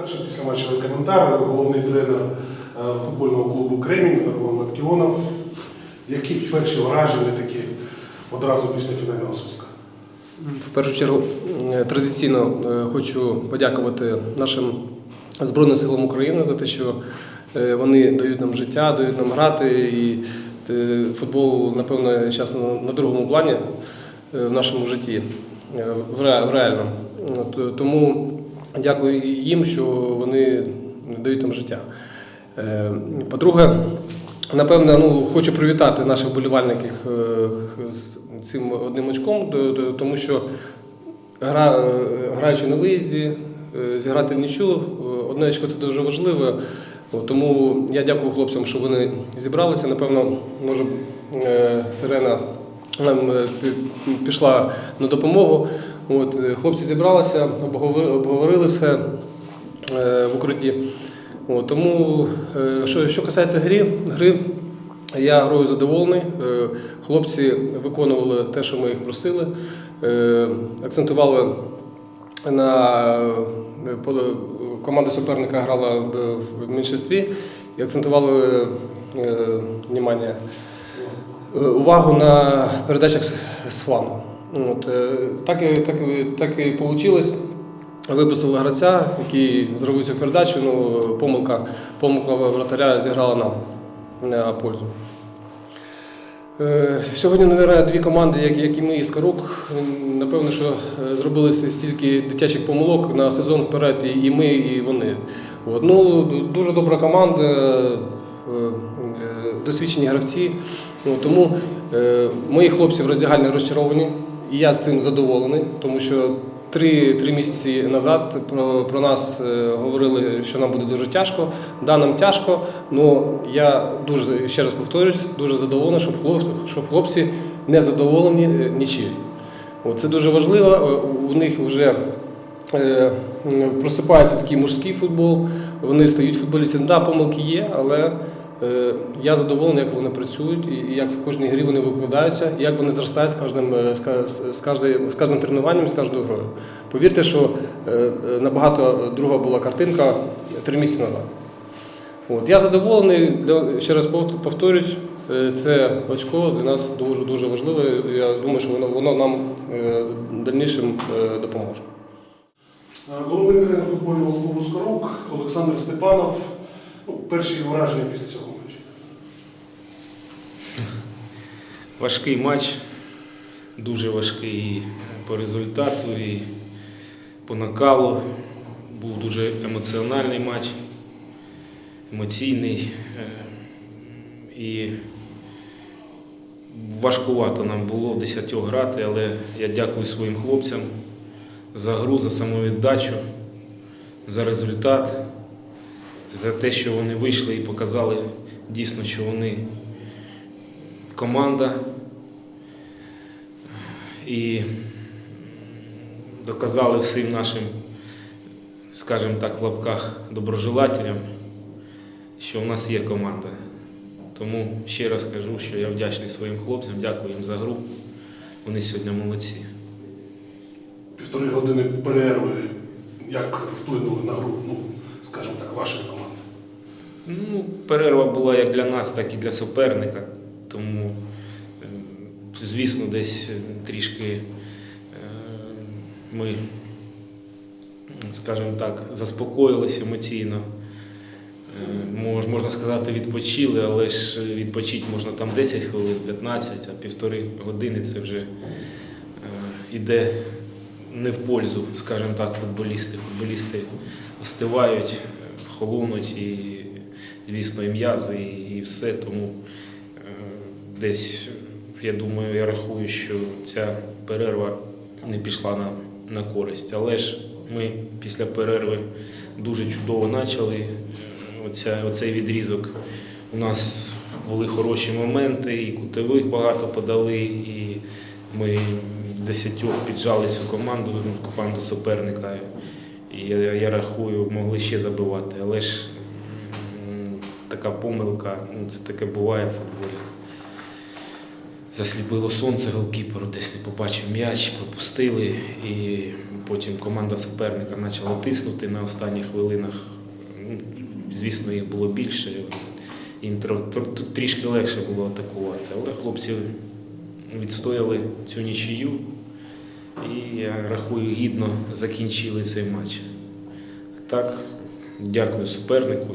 Перший післяматчевий коментар. Головний тренер е, футбольного клубу Кремінь Роман Лактіонов. Які перші враження такі одразу після фінального свистка? В першу чергу е, традиційно е, хочу подякувати нашим Збройним силам України за те, що вони дають нам життя, дають нам грати. І футбол, напевно, зараз на- другому плані в нашому житті, в реальному. Тому дякую їм, що вони дають нам життя. Е, По-друге, напевно, ну, хочу привітати наших вболівальників е, з цим одним очком, тому що гра, е, граючи на виїзді, зіграти в нічу, одне очко це дуже важливо. Тому я дякую хлопцям, що вони зібралися. Напевно, може, сирена нам пішла на допомогу. От, е, хлопці зібралися, обговорили все е, в укритті. От, тому, е, що, що касається гри, гри, я грою задоволений. Хлопці виконували те, що ми їх просили, акцентували на команда суперника грала в меншинстві і акцентували увагу на передачах з- флангу. От, е, так, і, так, так і вийшло. Випустили гравця, який зробив цю передачу. Ну, помилка, помилка вратаря зіграла нам на пользу. Е, Сьогодні, мабуть, дві команди, як, як і ми, і Скарук, напевно, що е, зробили стільки дитячих помилок на сезон вперед, і, ми, і вони. От. Ну, дуже добра команда, досвідчені гравці. Тому мої хлопці в роздягальні розчаровані, і я цим задоволений, тому що три, три місяці назад про, про нас е, говорили, що нам буде дуже тяжко. Да, нам тяжко, але я дуже ще раз повторюсь, дуже задоволений, щоб хлопці, щоб хлопці не задоволені е, нічим. Це дуже важливо. Е, У них вже просипається такий мужський футбол, вони стають футболістами. Да, помилки є, але я задоволений, як вони працюють, і як в кожній грі вони викладаються, і як вони зростають з кожним, е, з ка- з- кожним тренуванням, з кожною грою. Повірте, що е, е, набагато друга була картинка три місяці назад. От, я задоволений, ще раз повторюсь, е, це очко для нас дуже дуже важливе. Я думаю, що воно, воно нам е, дальнішим е, допоможе. Е, Головний тренер футбольного клубу Скорук Олександр Степанов. Ну, перші враження після цього Важкий матч, дуже важкий і по результату, і по накалу. Був дуже емоціональний матч, емоційний. е, І важкувато нам було в 10 грати, але я дякую своїм хлопцям за гру, за самовіддачу, за результат, за те, що вони вийшли і показали дійсно, що вони команда і доказали всім нашим, скажімо так, в лапках доброжелателям, що в нас є команда. Тому ще раз кажу, що я вдячний своїм хлопцям, дякую їм за гру. Вони сьогодні молодці. Півтори години перерви, як вплинули на гру, ну, скажімо так, вашої команди. Ну, перерва була як для нас, так і для суперника. Тому, звісно, десь е, трішки е, ми, скажімо так, заспокоїлися емоційно. Е, можна сказати, відпочили, але ж відпочити можна там 10 хвилин, 15, а півтори години це вже е, іде не в пользу, скажімо так, футболісти. Футболісти остивають, холонуть і, звісно, і м'язи, і, все. Тому десь, я думаю, я рахую, що ця перерва не пішла на, на користь. Але ж ми після перерви дуже чудово почали. Оця, оцей відрізок у нас були хороші моменти, і кутових багато подали, і ми десятьох піджали цю команду, ну, команду суперника. І я, я рахую, могли ще забивати. Але ж така помилка, ну, це таке буває в футболі. Засліпило сонце голкіперу, десь не побачив м'яч, пропустили. І потім команда суперника почала тиснути на останніх хвилинах. Ну, Звісно, їх було більше. Їм трішки легше було атакувати. Але хлопці відстояли цю нічию і я рахую, гідно закінчили цей матч. Так, дякую супернику,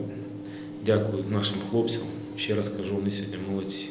дякую нашим хлопцям. Ще раз кажу, вони сьогодні молодці.